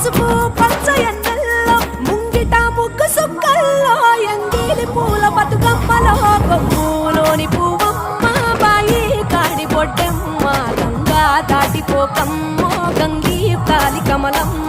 పసుపు పచ్చ ఎన్నెల్లో ముంగిట ముగ్గు సుక్కల్లో ఎంగిలి పూల బతుకమ్మలో కొమ్ములోని పువ్వమ్మ బాయి కాడి బొడ్డెమ్మ గంగా దాటిపోకమ్మో గంగీ తాలి కమలమ్మ